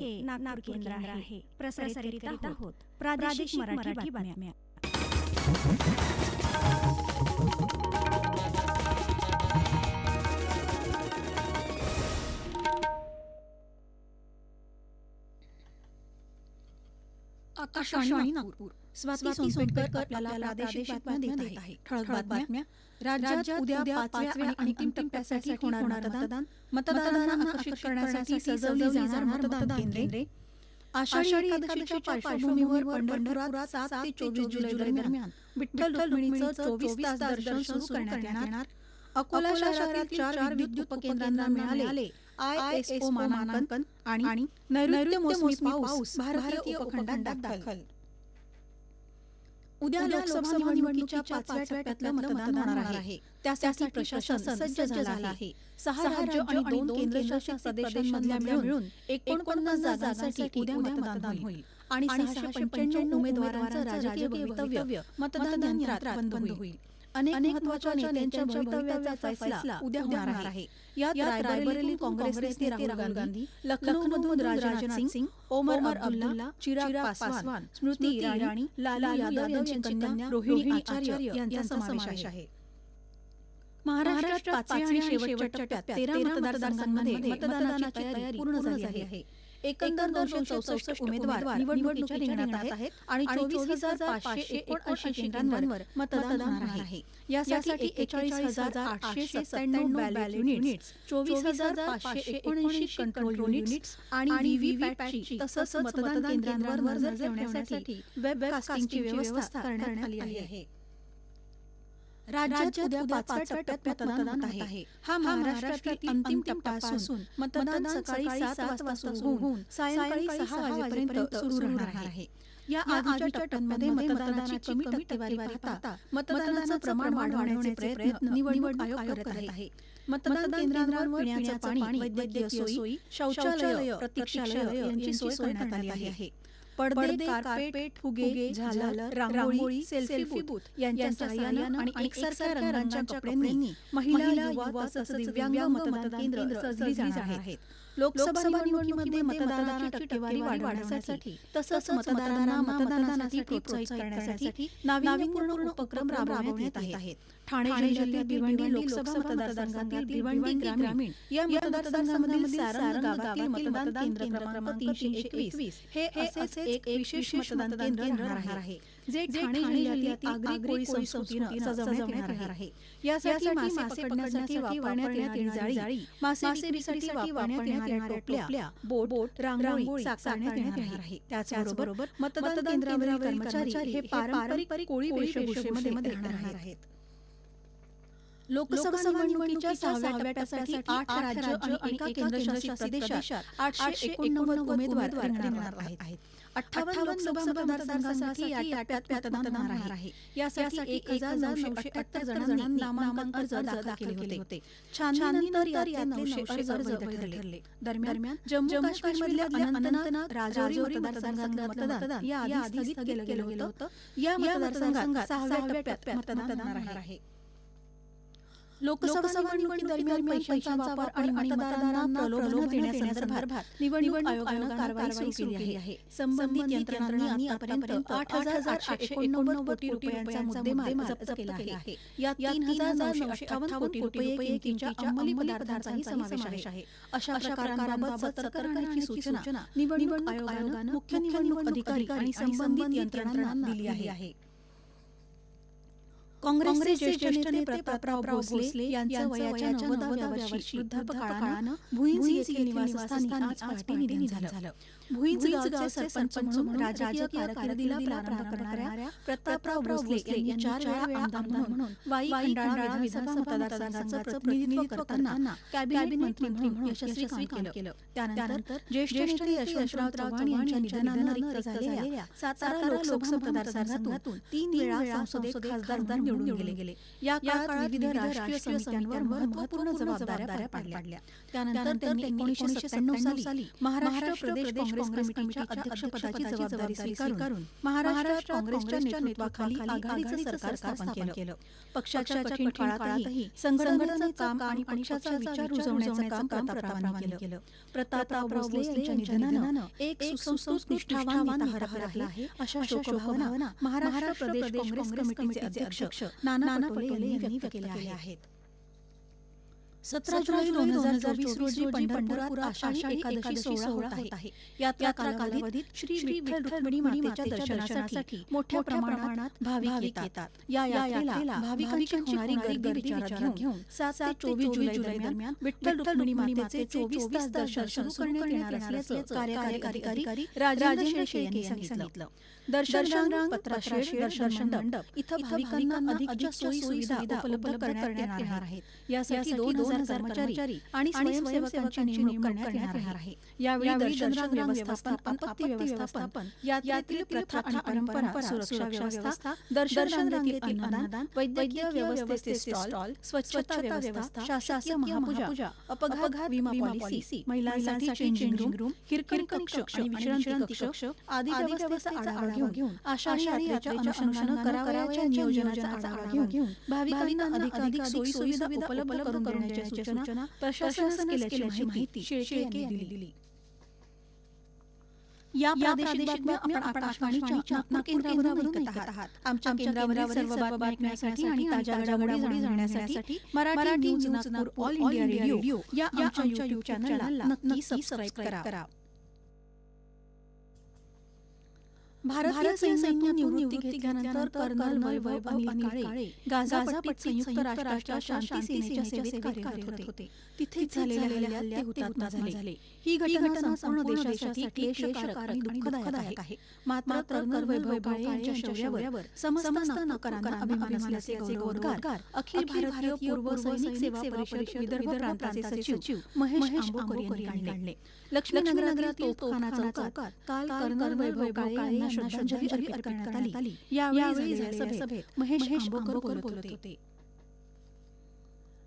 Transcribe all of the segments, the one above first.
हे नागपूर केंद्र आहे. प्रसारित करीत आहोत. प्रादेशिक मराठी बातम्या. आकाशवाणी नागपूर. स्वाती सोनपेटकर आपल्याला प्रादेशिक बातम्या देत आहे ठळक बातम्या. राज्यात उद्या पाचव्या आणि अंतिम टप्प्यासाठी होणार मतदान. मतदारांना आकर्षित करण्यासाठी सजवली जाणार मतदान केंद्रे. आषाढी एकादशीच्या पार्श्वभूमीवर पंढरपुरात सात ते चोवीस जुलै दरम्यान विठ्ठल रुक्मिणीचं चोवीस तास दर्शन सुरू करण्यात येणार. अकोला शहरातील चार विद्युत उपकेंद्रांना मिळाले. आय एस ओ मानांकन आणि नैऋत्य मोसमी पाऊस भारतीय उपखंडात दाखल उद्या लोकसभा निवडणुकीच्या पाचव्या टप्प्यातलं मतदान होणार आहे. त्यासाठी प्रशासन सज्ज झालं आहे. सहा राज्य आणि दोन केंद्रशासित प्रदेशांमधल्या मिळून एकोणपन्नास जागांसाठी उद्या मतदान होईल. आणि सहाशे पंच्याण्णव उमेदवारांचं राजकीय भवितव्य मतदान यंत्रात बंद होईल. अनेक महत्त्वाच्या नेत्यांच्या भवितव्याचा फैसला उद्या होणार आहे. यात रायबरेलीतून काँग्रेस नेते राहुल गांधी लखनौमधून राजनाथ सिंग ओमर अब्दुल्ला चिराग पासवान स्मृती इराणी लालू यादव यांची कन्या रोहिणी आचार्य यांचा समावेश आहे. महाराष्ट्रात पाचव्या आणि शेवटच्या टप्प्यात तेरा मतदारसंघांमध्ये मतदानाची तयारी पूर्ण झाली आहे. एकंदर दोनशे चौसष्ट उमेदवार निवडणुकीच्या रिंगणात आहेत आणि चोवीस हजार पाचशे एकोणऐंशी केंद्रांवर मतदान होणार आहे. यासाठी एकेचाळीस हजार आठशे सत्त्याण्णव बॅलेट युनिट्स चोवीस हजार पाचशे एकोणऐंशी कंट्रोल युनिट्स आणि व्हीव्हीपॅटची तसंच मतदान केंद्रांवर नजर ठेवण्यासाठी वेबकास्टिंगची व्यवस्था करण्यात आली आहे. राज्यात उद्या पाचव्या टप्प्यात मतदान होत आहे. हा महाराष्ट्रातील अंतिम टप्पा असून मतदान सकाळी सात वाजता सुरू होऊन सायंकाळी सहा वाजेपर्यंत सुरू राहणार आहे. या आधीच्या टप्प्यांमध्ये मतदानाची कमी टक्केवारी पाहता मतदानाचं प्रमाण वाढवण्याचे प्रयत्न निवडणूक आयोग करत आहे. मतदान केंद्रांवर पिण्याचं पाणी वैद्यकीय सोयी शौचालय प्रतीक्षालय यांची सोय करण्यात आली आहे. पडदे कार्पेट फुगे झालर रांगोळी सेल्फी बूथ यांच्या सहाय्यानं आणि एकसारख्या रंगांच्या कपड्यांनी महिला युवा तसंच दिव्यांग मतदान केंद्र सजली जाणार आहेत. लोकसभा निवडणुकीमध्ये मतदानाची टक्केवारी वाढवण्यासाठी तसंच मतदारांना मतदानासाठी प्रोत्साहित करण्यासाठी नाविन्यपूर्ण उपक्रम राबवण्यात येत आहेत. ठाणे जिल्ह्यातील भिवंडी लोकसभा मतदारसंघातील भिवंडी ग्रामीण या मतदारसंघामधील सारंग गावातील मतदान केंद्र क्रमांक तीनशे एकवीस. हे असेच एक विशेष मतदान केंद्र राहणार आहे. जे ठाणे जिल्ह्यातील आगरी कोळी संस्कृतीनं सजवण्यात येणार आहे. यासाठी मासे पकडण्यासाठी वापरण्यात येणारी जाळी. मासेमारीसाठी वापरण्यात येणाऱ्या टोपल्या बोट रांगोळी साकारण्यात येणार आहे. त्याचबरोबर मतदान केंद्रावरील कर्मचारी हे पारंपरिक कोळी वेशभूषेमध्ये राहणार आहेत. लोकसभा निवडणुकीच्या सहाव्या टप्प्यासाठी आठ राज्य आणि एका केंद्रशासित प्रदेशात आठशे एकोणनव्वद उमेदवार आहेत. अठ्ठावन्न लोकसभा मतदारसंघांसाठी या टप्प्यात मतदान होणार आहे. यासाठी एक हजार नऊशे अठ्याहत्तर जणांनी नामांकन अर्ज दाखल केले होते. छाननीनंतर या नऊशे अर्ज वैध ठरले. दरम्यान जम्मू काश्मीरमधल्या अनंतनाग राजौरी मतदारसंघातलं मतदान या आधी स्थगित केलं गेलं होतं. या मतदारसंघात सहाव्या टप्प्यात मतदान होणार आहे. लोकसभा निवडणुकीदरम्यान पैशांचा वापर आणि मतदारांना प्रलोभन देण्यासंदर्भात निवडणूक आयोगानं कारवाई सुरू केली आहे. संबंधित यंत्रणांनी आतापर्यंत आठ हजार आठशे एकोणनव्वद कोटी रुपयांचा मुद्देमाल जप्त केला आहे. यात तीन हजार नऊशे अठ्ठावन्न कोटी रुपये किमतीच्या अंमली पदार्थांचाही समावेश आहे. अशा प्रकारांबाबत सतर्क राहण्याची सूचना. निवडणूक आयोगानं मुख्य निवडणूक अधिकारी आणि संबंधित यंत्रणांना दिली आहे. काँग्रेसचे ज्येष्ठ नेते प्रतापराव भोसले यांचं वयाच्या नव्वदाव्या वर्षी वृद्धापकाळानं भुईंज येथील निवासस्थानी आज पहाटे निधन झालं. भुईंज गावचे सरपंच म्हणून राजकीय कारकिर्दीला प्रारंभ करणाऱ्या प्रतापराव भोसले यांनी चार वेळा आमदार म्हणून वाई खंडाळा विधानसभा मतदारसंघाचं प्रतिनिधित्व करताना कॅबिनेट मंत्री म्हणून यशस्वी काम केलं. त्यानंतर ज्येष्ठ नेते यशवंतराव चव्हाण यांच्या निधनानं रिक्त झालेल्या सातारा लोकसभा मतदारसंघातून तीन वेळा संसदेत खासदार निवडून गेले. गेले. या काळात विविध राष्ट्रीय समित्यांवर महत्त्वपूर्ण जबाबदाऱ्या पार पाडल्या त्यानंतर त्यांनी एकोणीसशे सत्त्याण्णव साली महाराष्ट्र प्रदेश काँग्रेस कमिटीच्या अध्यक्षपदाची जबाबदारी स्वीकारून महाराष्ट्र काँग्रेसच्या नेतृत्वाखाली आघाडीचं सरकार स्थापन केलं. पक्षाच्या कठीण काळातही संघटनेचं काम आणि पक्षाचा विचार रुजवण्याचं काम प्रतापरावांनी केलं. प्रतापराव भोसले यांच्या निधनानं एक नेता हरपला आहे अशा शोकभावना महाराष्ट्र प्रदेश काँग्रेस कमिटीचे अध्यक्ष नाना पटोले यांनी व्यक्त केल्या आहेत. सतरा जुलै दोन हजार चोवीस रोजी पंढरपुरात आषाढी एकादशी सोहळा होत आहे. यात्रा कालावधीत श्री विठ्ठल रुक्मिणी मातेच्या दर्शनासाठी मोठ्या प्रमाणात भाविक येतात. या यात्रेला भाविकांची होणारी गर्दी विचारात घेऊन सात ते चोवीस जुलै दरम्यान विठ्ठल रुक्मिणी मातेचे चोवीस तास दर्शन सुरू करण्यात येणार असल्याचं कार्यकारी अधिकारी राजेंद्र शेळके यांनी सांगितलं. दर्शन रांग पत्राशेड दर्शन मंडप इथं भाविकांना अधिकच्या सोयी सुविधा उपलब्ध करण्यात येणार आहेत यासाठी दोन हजार कर्मचारी आणि स्वयंसेवकांची नेमणूक करण्यात येणार आहे. यावेळी दर्शन रांग व्यवस्थापन आपत्ती व्यवस्थापन यात्रेतील प्रथा आणि परंपरा सुरक्षा व्यवस्था दर्शन रांगेतील अन्नदान वैद्यकीय व्यवस्थेचे स्टॉल स्वच्छता व्यवस्था शासकीय महापूजा अपघात विमा पॉलिसी महिलांसाठी चेंजिंग रूम हिरकणी कक्ष आणि विश्रांती कक्ष. आदी व्यवस्थेचा आढावा घेऊन आषाढी यात्रेच्या अनुषंगानं करावयाच्या नियोजनाचा आढावा घेऊन भाविकांना अधिकाधिक सोयी सुविधा उपलब्ध करून देण्याच्या सूचना प्रशासनाने केल्याची माहिती शेळके यांनी दिली. या प्रादेशिक बातम्या आपण आकाशवाणीच्या नागपूर ऐकत आहात. आमच्या केंद्रावरील सर्व बातम्या ऐकण्यासाठी आणि ताज्या घडामोडी जाणण्यासाठी Marathi news Nagpur All India Radio या आमच्या युट्यूब चॅनलला नक्की सबस्क्राईब करा. भारतीय सैन्यातून निवृत्ती घेतल्यानंतर कर्नल वैभव अनिल काळे संयुक्त राष्ट्राच्या शांती सेनेच्या सेवेत कार्यरत होते. तिथे झालेल्या हल्ल्यात हुतात्मा झाले. ही घटना संपूर्ण देशासाठी क्लेशकारक आणि दुःखदायक आहे. मात्र कर्नल वैभव काळे यांच्या शौर्यावर समस्त अभिमान असल्याचे गौरवोद्गार. अखिल भारतीय पूर्व सैनिक सेवा परिषद विदर्भ प्रांताचे सचिव महेश आंबोकर यांनी काढले. लक्ष्मीनगरातील तोफखाना चौकात काल कर्नल वैभव काळे यांना श्रद्धांजली अर्पित करण्यात आली. यावेळी झालेल्या सभेत महेश आंबोकर बोलत होते.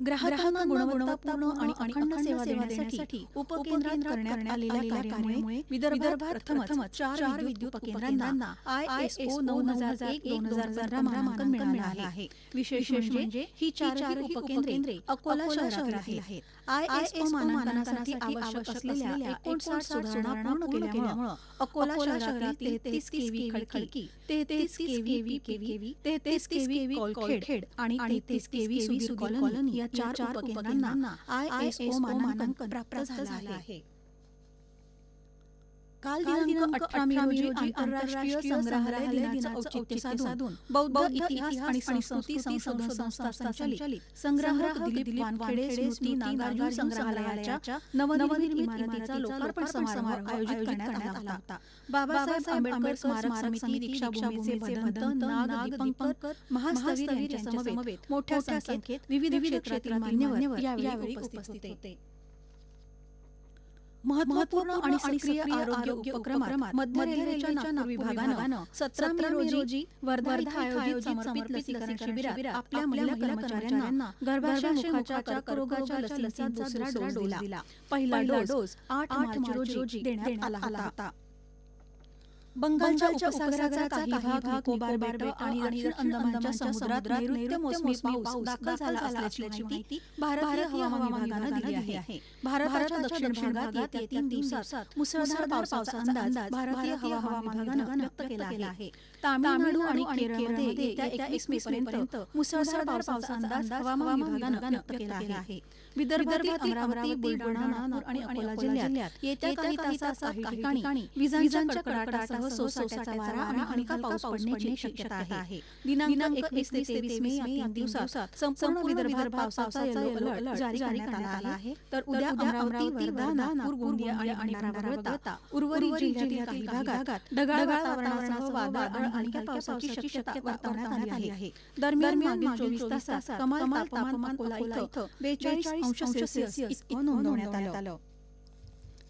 ग्राहकांना गुणवत्तापूर्ण आणि अखंड सेवा देण्यासाठी उपकेंद्रात करण्यात आलेल्या कार्यामुळे विदर्भात प्रथमच चार विद्युत उपकेंद्रांना आय एस ओ नऊ हजार एक दोन हजार पंधरा मानांकन मिळाले. आहे. विशेष म्हणजे ही चारही उपकेंद्रे अकोला शहरातील आहेत. आय एस ओ मानांकनासाठी आवश्यक असलेल्या एकोणसाठ सुधारणा पूर्ण केल्यामुळे अकोला शहरातील तेहतीस केवी खडकी तेहतीस केवी केवी तेहतीस केवी कोलखेड आणि तेहतीस केवी सुधीर कॉलनी. या चार उपकेंद्रांना आय एस ओ मानांकन प्राप्त झाले आहे. काल दिनांक अठरा मे रोजी आंतरराष्ट्रीय संग्रहालय दिनाचं औचित्य साधून बौद्ध इतिहास आणि संस्कृती संशोधन संस्था संचालित. संग्राहक दिलीप वानखेडे स्मृती नागार्जुन संग्रहालयाच्या नवनिर्मित इमारतीचा लोकार्पण समारोह आयोजित करण्यात आला. होता बाबासाहेब आंबेडकर स्मारक समिती दीक्षाभूमीचे भदंत नाग दीपंकर महास्तवीर यांच्या समवेत मोठ्या संख्येत विविध क्षेत्रातील मान्यवर यावेळी उपस्थित होते. महत्त्वपूर्ण आणि सक्रिय आरोग्य उपक्रमात मध्य रेल्वेच्या विभागानं सतरा मे रोजी वर्धा आयोजित समर्पित लसीकरण शिबिरात आपल्या महिला कर्मचाऱ्यांना गर्भाशय मुखाच्या कर्करोगाच्या लसीचा दुसरा डोस दिला. पहिला डोस आठ मार्च रोजी देण्यात आला होता. बंगालच्या उपसागराचा काही भाग निकोबार बेट आणि दक्षिण अंदमानच्या समुद्रात नैऋत्य मोसमी पाऊस दाखल झाला असल्याची माहिती भारतीय हवामान विभागानं दिली आहे. भारताच्या दक्षिण भागात येत्या तीन दिवसात मुसळधार पावसाचा अंदाज भारतीय हवामान विभागानं व्यक्त केला आहे. तामिळनाडू आणि केरळमध्ये येत्या एकवीस मे पर्यंत मुसळधार पावसाचा अंदाज हवामान विभागानं व्यक्त केला आहे. विदर्भातील अमरावती बुलढाणा नागपूर आणि अकोला जिल्ह्यात येत्या काही तासात काही ठिकाणी विजांच्या कडकडाटासह सोसाट्याचा वारा आणि हलका पाऊस पडण्याची शक्यता आहे. दिनांक एकवीस ते तेवीस मे या तीन दिवसात संपूर्ण विदर्भात पावसाचा येलो अलर्ट जारी करण्यात आला आहे. तर उद्या अमरावती वर्धा नागपूर गोंदिया आणि वगळता उर्वरित जिल्ह्यातील काही भागात ढगाळ वातावरणासह वादळ आणि हलक्या पावसाची शक्यता वर्तवण्यात आली आहे. दरम्यान चोवीस तासात कमाल तापमान अकोला इथं बेचाळीस अंश सेल्सिअस इतकं नोंदवण्यात आलं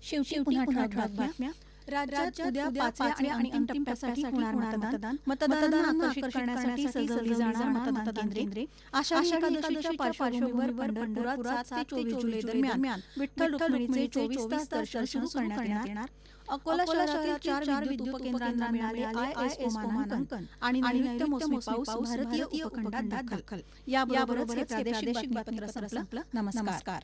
शेवटी पुन्हा ठळक बातम्या राज्यात उद्या पाचव्या आणि अंतिम टप्प्यासाठी होणार मतदान. मतदारांना आकर्षित करण्यासाठी सजवली जाणार मतदान केंद्रे अशा एकादशीच्या पार्श्वभूमीवर पंढरपुरात सात ते चोवीस जुलै दरम्यान विठ्ठल रुक्मिणीचे चोवीस तास दर्शन सुरू करण्यात येणार. अकोला शहरातील चार चार विद्युत उपकेंद्रांना मिळाले आय आय एस मानांकन आणि नैऋत्य मोसमी पाऊस भारतीय उपखंडात दाखल. याबरोबरच हे प्रादेशिक बातमीपत्र संपलं. नमस्कार.